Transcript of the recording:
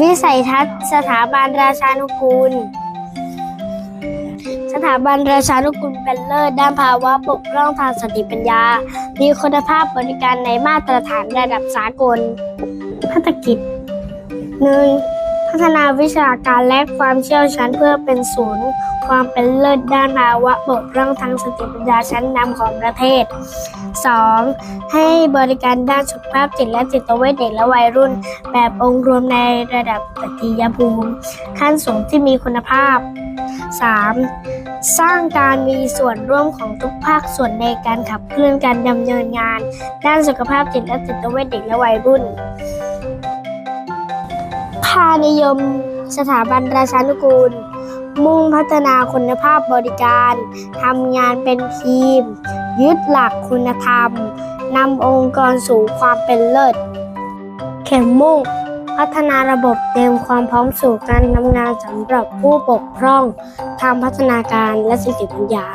วิสัยทัศน์สถาบันราชานุกูล สถาบันราชานุกูลเป็นเลิศด้านภาวะปกพร่องทางสติปัญญา มีคุณภาพบริการในมาตรฐานระดับสากลภารกิจหนึ่ง พัฒนาวิชาการและความเชี่ยวชาญเพื่อเป็นศูนย์ ความเป็นเลิศด้านภาวะปกพร่องทางสติปัญญาชั้นนำของประเทศ 2. ให้บริการด้านสุขภาพจิตและจิตเวชเด็กและวัยรุ่น แบบองค์รวมในระดับปฏิยภูมิ ขั้นสูงที่มีคุณภาพ 3. สร้างการมีส่วนร่วมของทุกภาคส่วนในการขับเคลื่อนการดำเนินงาน ด้านสุขภาพจิตและจิตเวชเด็กและวัยรุ่น ค่านิยมสถาบันราชานุกูล มุ่งพัฒนาคุณภาพบริการทำงานเป็นทีม ยึดหลักคุณธรรมนำองค์กรสู่ความเป็นเลิศ เข็มมุ่ง พัฒนาระบบเตรียมความพร้อมสู่การทำงานสำหรับผู้ปกครองทางพัฒนาการและสติปัญญา